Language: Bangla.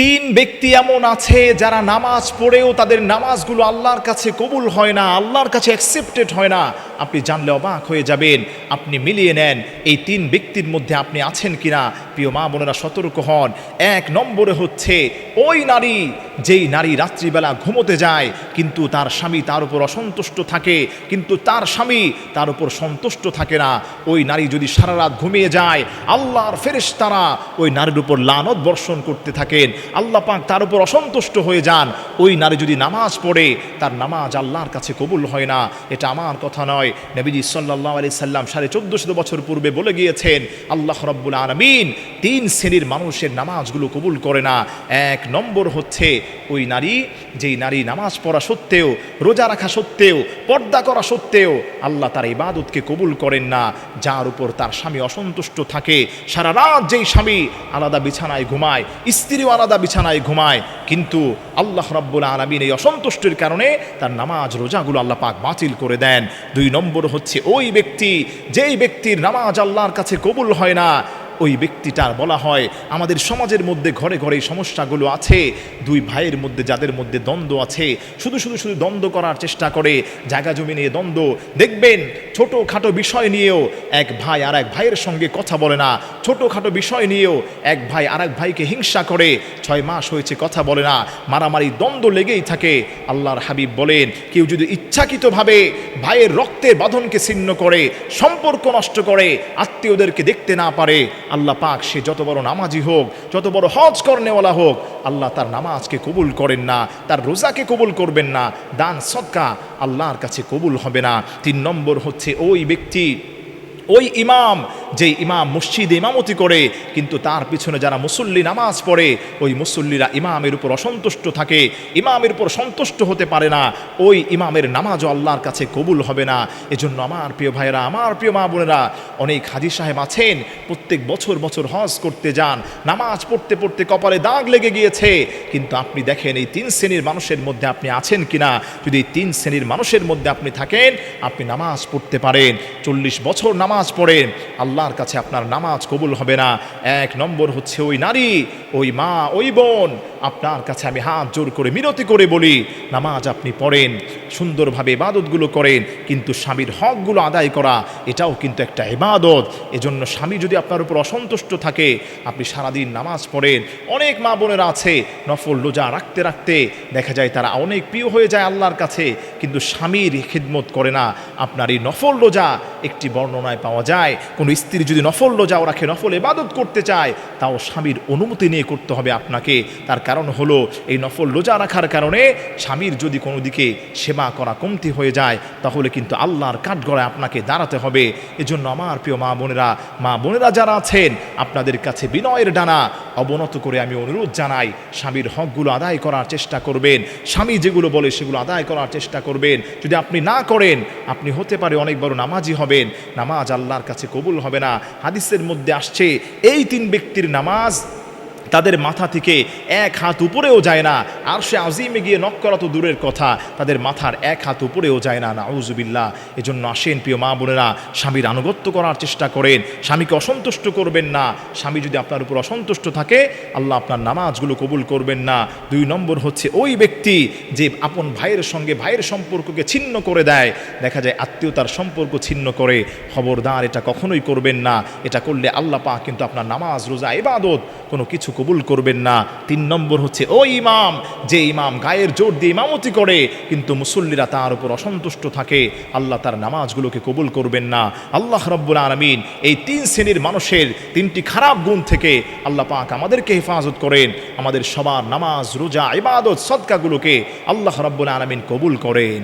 তিন ব্যক্তি এমন আছে যারা নামাজ পড়েও তাদের নামাজগুলো আল্লাহর কাছে কবুল হয় না, আল্লাহর কাছে অ্যাকসেপ্টেড হয় না। আপনি জানলে অবাক হয়ে যাবেন। আপনি মিলিয়ে নেন, এই তিন ব্যক্তির মধ্যে আপনি আছেন কিনা? প্রিয় মা বোনেরা, সতর্ক হন। এক নম্বরে হচ্ছে, ওই নারী যেই নারী রাত্রিবেলা ঘুমোতে যায়, কিন্তু তার স্বামী তার উপর অসন্তুষ্ট থাকে, কিন্তু তার স্বামী তার উপর সন্তুষ্ট থাকে না। ওই নারী যদি সারা রাত ঘুমিয়ে যায়, আল্লাহর ফেরেশতারা ওই নারীর উপর লানত বর্ষণ করতে থাকেন। আল্লাহ পাক তার উপর অসন্তুষ্ট হয়ে যান। ওই নারী যদি নামাজ পড়ে, তার নামাজ আল্লাহর কাছে কবুল হয় না। এটা আমার কথা নয়। নবীজি সাল্লাহ আলি সাল্লাম সাড়ে চোদ্দশো বছর পূর্বে বলে গিয়েছেন, আল্লাহ রব্বুল আলমিন তিন শ্রেণির মানুষের নামাজগুলো কবুল করে না। এক নম্বর হচ্ছে ওই নারী, যেই নারী নামাজ পড়া সত্ত্বেও, রোজা রাখা সত্ত্বেও, পর্দা করা সত্ত্বেও আল্লাহ তার ইবাদতকে কবুল করেন না। যার উপর তার স্বামী অসন্তুষ্ট থাকে, সারা রাত যেই স্বামী আলাদা বিছানায় ঘুমায়, স্ত্রীও আলাদা বিছানায় ঘুমায় কিন্তু আল্লাহ রব্বুল আলমিন এই অসন্তুষ্টির কারণে তার নামাজ, রোজাগুলো আল্লাহ পাক বাতিল করে দেন। দুই নম্বর হচ্ছে ওই ব্যক্তি, যেই ব্যক্তির নামাজ আল্লাহর কাছে কবুল হয় না, ওই ব্যক্তিটার বলা হয়, আমাদের সমাজের মধ্যে ঘরে ঘরে সমস্যাগুলো আছে, দুই ভাইয়ের মধ্যে যাদের মধ্যে দ্বন্দ্ব আছে, শুধু শুধু শুধু দ্বন্দ্ব করার চেষ্টা করে, জায়গা জমি নিয়ে দ্বন্দ্ব। দেখবেন ছোটোখাটো বিষয় নিয়েও এক ভাই আর এক ভাইয়ের সঙ্গে কথা বলে না, ছোটোখাটো বিষয় নিয়েও এক ভাই আর এক ভাইকে হিংসা করে ছয় মাস হয়েছে, কথা বলে না। মারামারি দ্বন্দ্ব লেগেই থাকে। আল্লাহর হাবিব বলেন, কেউ যদি ইচ্ছাকৃতভাবে ভাইয়ের রক্তের বাঁধনকে ছিন্ন করে, সম্পর্ক নষ্ট করে, আত্মীয়দেরকে দেখতে না পারে, আল্লাহ পাক সে যত বড় নামাজি হোক, যত বড় হজ করনেওয়ালা হোক, আল্লাহ তার নামাজকে কবুল করেন না, তার রোজাকে কবুল করবেন না, দান সৎকা আল্লাহর কাছে কবুল হবে না। তিন নম্বর হচ্ছে ওই ব্যক্তি, ওই ইমাম যেই ইমাম মসজিদে ইমামতি করে, কিন্তু তার পিছনে যারা মুসল্লি নামাজ পড়ে, ওই মুসল্লিরা ইমামের উপর অসন্তুষ্ট থাকে। ইমামের উপর সন্তুষ্ট হতে পারে না। ওই ইমামের নামাজও আল্লাহর কাছে কবুল হবে না। এজন্য আমার প্রিয় ভাইয়েরা, আমার প্রিয় মা বোনেরা, অনেক হাজি সাহেব আছেন, প্রত্যেক বছর বছর হজ করতে যান, নামাজ পড়তে পড়তে কপালে দাগ লেগে গিয়েছে। কিন্তু আপনি দেখেন, এই তিন শ্রেণির মানুষের মধ্যে আপনি আছেন কিনা? যদি এই তিন শ্রেণির মানুষের মধ্যে আপনি থাকেন, আপনি নামাজ পড়তে পারেন। চল্লিশ বছর নামাজ পড়েন আল্লাহর কাছে আপনার নামাজ কবুল হবে না। এক নম্বর হচ্ছে ওই নারী, ওই মা, ওই বোন। আপনার কাছে আমি হাত জোর করে মিনতি করে বলি, নামাজ আপনি পড়েন, সুন্দরভাবে ইবাদতগুলো করেন, কিন্তু স্বামীর হকগুলো আদায় করা, এটাও কিন্তু একটা ইবাদত। এজন্য স্বামী যদি আপনার উপর অসন্তুষ্ট থাকে, আপনি সারাদিন নামাজ পড়েন, অনেক মা বোনেরা আছে, নফল রোজা রাখতে রাখতে দেখা যায় তারা অনেক প্রিয় হয়ে যায় আল্লাহর কাছে, কিন্তু স্বামীর খিদমত করে না। আপনার এই নফল রোজা একটি বর্ণনায় পাওয়া যায়, কোনো স্ত্রী যদি নফল রোজাও রাখে, নফল ইবাদত করতে চায়, তাও স্বামীর অনুমতি নিয়ে করতে হবে আপনাকে, তার কারণ হলো এই নফল রোজা রাখার কারণে স্বামীর যদি কোনো দিকে সেবা করা কমতি হয়ে যায়, তাহলে কিন্তু আল্লাহর কাঠগড়ায় আপনাকে দাঁড়াতে হবে। এজন্য আমার প্রিয় মা বোনেরা মা বোনেরা যারা আছেন, আপনাদের কাছে বিনয়ের ডানা অবনত করে আমি অনুরোধ জানাই, স্বামীর হকগুলো আদায় করার চেষ্টা করবেন। স্বামী যেগুলো বলে সেগুলো আদায় করার চেষ্টা করবেন। যদি আপনি না করেন, আপনি হতে পারে অনেক বড় নামাজি হবেন। নামাজ আল্লাহর কাছে কবুল হবে না। হাদিসের মধ্যে আসছে, এই তিন ব্যক্তির নামাজ তাদের মাথা থেকে এক হাত উপরেও যায় না। আর সে আজিমে গিয়ে নক করা তো দূরের কথা। তাদের মাথার এক হাত উপরেও যায় না। নাউজুবিল্লাহ। এজন্য আসেন প্রিয় মা বোনেরা, স্বামীর আনুগত্য করার চেষ্টা করেন। স্বামীকে অসন্তুষ্ট করবেন না। স্বামী যদি আপনার উপর অসন্তুষ্ট থাকে, আল্লাহ আপনার নামাজগুলো কবুল করবেন না। দুই নম্বর হচ্ছে ওই ব্যক্তি যে আপন ভাইয়ের সঙ্গে ভাইয়ের সম্পর্ককে ছিন্ন করে দেয়। দেখা যায় আত্মীয়তার সম্পর্ক ছিন্ন করে। খবরদার এটা কখনোই করবেন না। এটা করলে আল্লাহ পাক কিন্তু আপনার নামাজ, রোজা, ইবাদত কোনো কিছু কবুল করবেন না। তিন নম্বর হচ্ছে ওই ইমাম, যে ইমাম গায়ের জোর দিয়ে ইমামতি করে, কিন্তু মুসল্লিরা তার উপর অসন্তুষ্ট থাকে। আল্লাহ তার নামাজগুলোকে কবুল করবেন না। আল্লাহ রব্বুল আলমিন এই তিন শ্রেণির মানুষের তিনটি খারাপ গুণ থেকে আল্লাহ পাক আমাদেরকে হেফাজত করেন। আমাদের সবার নামাজ, রোজা, ইবাদত, সদকাগুলোকে আল্লাহ রব্বুল আলমিন কবুল করেন।